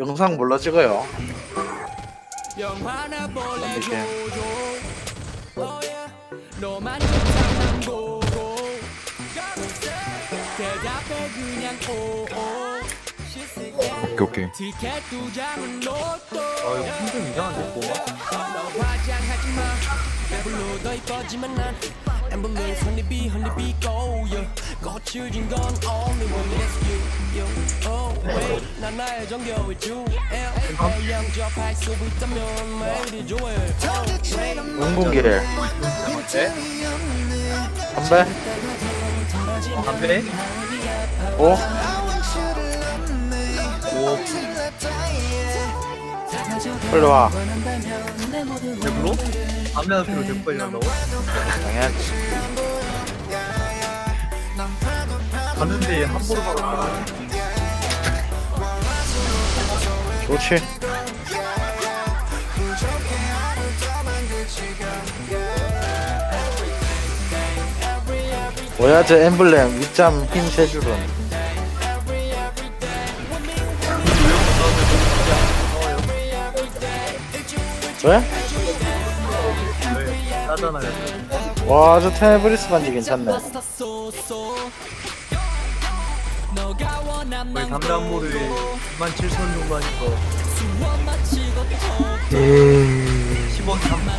영상 몰라 찍어요. 영화나 볼래 이렇게. 조조 너만 좋다만 보고 대답해 그냥 오오 오케이 오케이. 티켓 두 장은 로또. 아 이거 풍경 이상한데 뭐가? 너 화장하지 마. 배불러 더 이뻐지만 난 앰뷸런스 honeybee honeybee go yeah 거칠진 건 only one that's you you oh wait 난 나의 정겨울 주 A 영접할 수 있다면 매일이 좋아해 oh wait 은군길. 담배? 담배? 오? 오 빨리 와. 배불러? 담배 하나 피로 데리고 가려고? 당연하지. 갔는데 함부로 가고 좋지. 뭐야 저 엠블렘 윗잠 힘세 줄은 왜? 네 따잖아요 와 저 테브리스 반지 괜찮네. 거의 담배 한 모를 27,000원 정도 하니까 10원 담배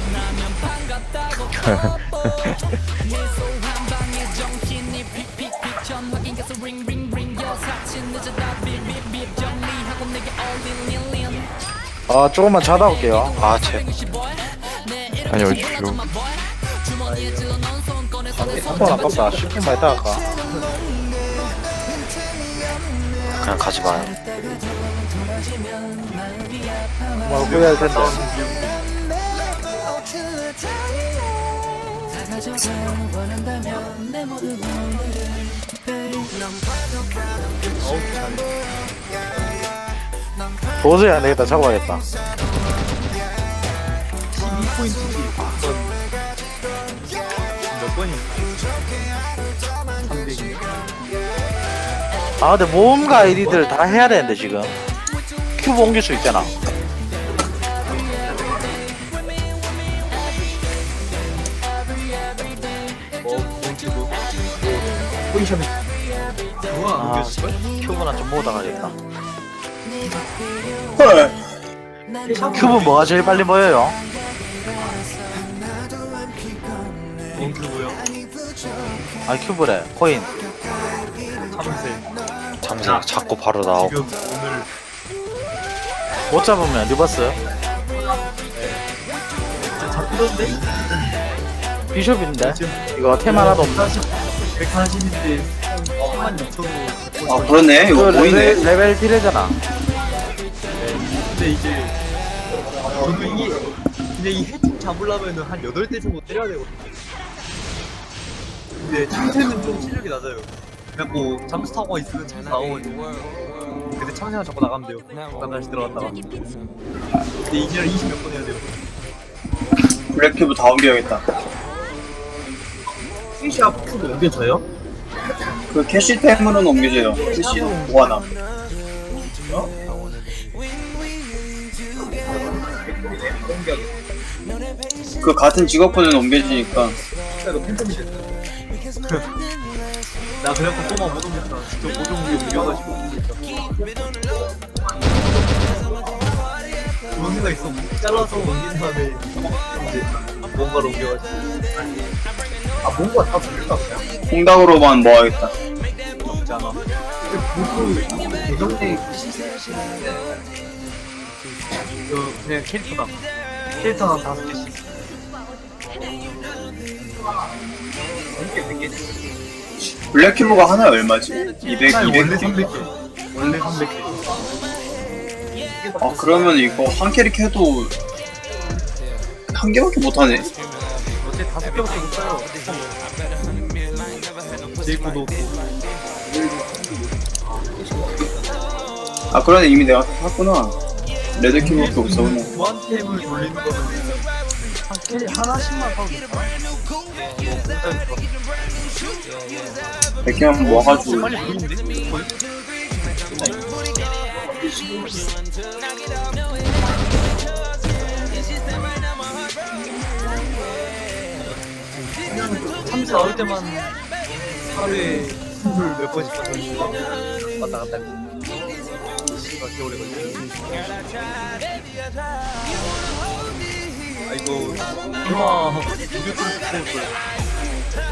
아 조금만 자다 올게요 아 제. 다녀오십시오 한번 아깝다 10분만 있다 갈까 그냥 가지 마요. 뭐 그래야 할 텐데 도저히 안 되겠다 잡아야겠다 12포인트지 몇 번인가? 300이 아 근데 모험가 아이디들 다 해야 되는데 지금 큐브 옮길 수 있잖아 뭐 몽키고 포지션이 뭐야 아? 큐브나 좀 모으다 가야겠다 헐. 큐브 뭐가 제일 빨리 모여요? 몽키고요 아 큐브래. 코인. 참새. 잠시 자꾸 바로 나오고. 지금 오늘 못 잡으면 리버스. 진짜 잡히던데? 비숍인데? 지금 이거 템 하나도 없네. 140인데 3만 2천으로 아 그러네. 그 이거 보이네. 레벨, 레벨 딜이잖아 근데 이제 저도 이 근데 이 해충 잡으려면은 한 8대 정도 때려야 되거든요. 근데 참새는 좀 실력이 낮아요. 그래갖고 잠수 타고 있으면 참새 나오거든요. 근데 참새만 잡고 나가면 돼요. 잠깐 다시 들어갔다가. 근데 이제를 20몇 번 해야 돼요. 블랙큐브 다 옮겨야겠다. 스위시 앞으로 옮겨져요? 그 캐시 템으로는 옮겨져요. 캐시 보관함 그 같은 직업군은 옮겨지니까. 이거 팬텀이 됐어 나 그래갖고 또만 못 옮겼다. 직접 못 옮겨 옮겨가지고 그런 생각 있어. 잘라서 옮긴 다음에 이제 뭔가를 옮겨가지고. 아 뭔가 다 돌릴까 그냥. 홍당으로만 모아야겠다. 없지 않아 보통 대정 대그 그냥 캐릭터당 캐릭터 한 다섯 개씩 몇개 몇 개씩 블랙큐브가 하나에 얼마지? 200, 원래 200개? 300개. 원래 300개. 아 그러면 이거 한 캐릭 해도 한 개밖에 못하네. 어제 다섯 개밖에 못 써요. 제이코도 아 그러네. 이미 내가 다 샀구나 레드큐브밖에 없어 그냥 교환템을 돌리는 거는 한 캐리 하나씩만? 뭐 공짜니까 100개만 모아가지고 빨리 돌리는데? 거의? 참새 나올 때만 하루에 물몇 번씩 가서 왔다 갔다 씨발 개오래 걸려 아이고. 설마 유튜브 스태프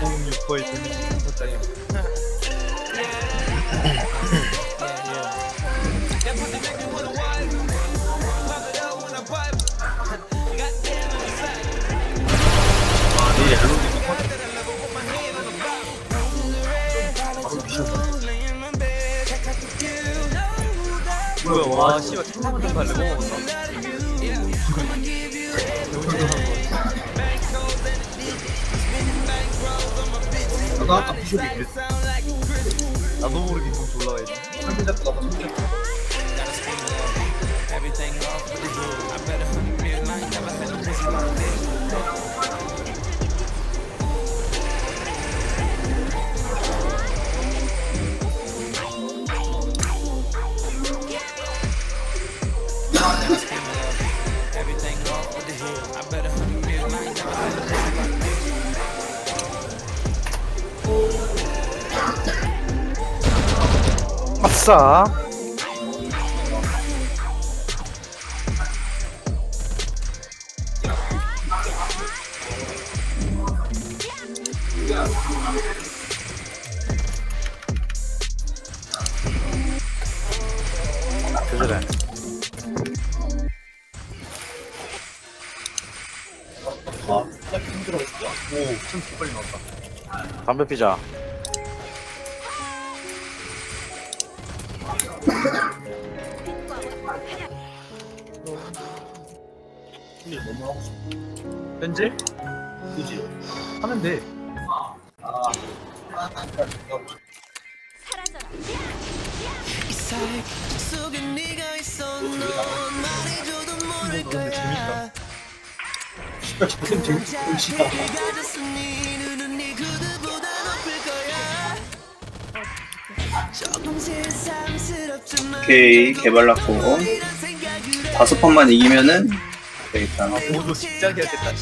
06%의 전기 첫장이 뭐야 와 씨발 천만 원 팔려고 나도 아까 비숍이 그랬어. 나도 모르게 돈 올라가야지 한대 잡고 나가 손 잡고. 아싸 담배 피자 현재? 그지? 하면 돼이 사이 속에 네가 있어 넌 말해줘도 모를 거야 지금 되게 좋으시다. 가졌으 오케이, 개발 났고. 이런 생각을 해. 다섯 판만 이기면은 되겠다. 모두 직장해야겠다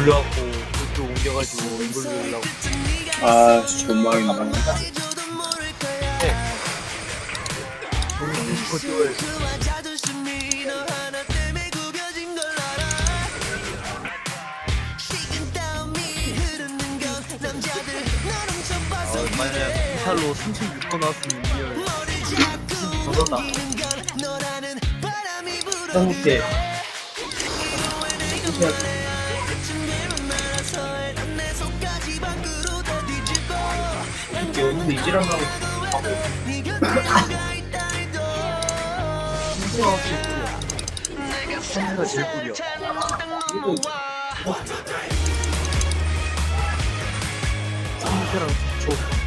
돌려갖고 또 옮겨가지고 이걸로 하려고 아, 존망이 널 훔쳐봐서 어, 만약에 이탈로 36번 나왔으면 리얼 머리 자꾸 저거다. 옮 이게 오늘 이지랑 곁에 누가 있다 해도 신수가 제일 신수가 제일 꿀이야 신수랑 조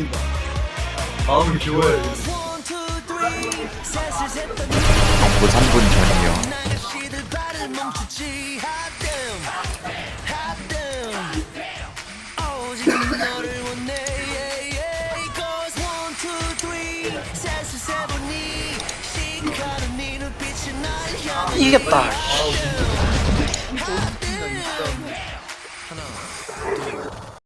않는다. 마음이 좋아요. One, two, three 셋을 셌더니 정보 3분 전이요. 이겼다. 아우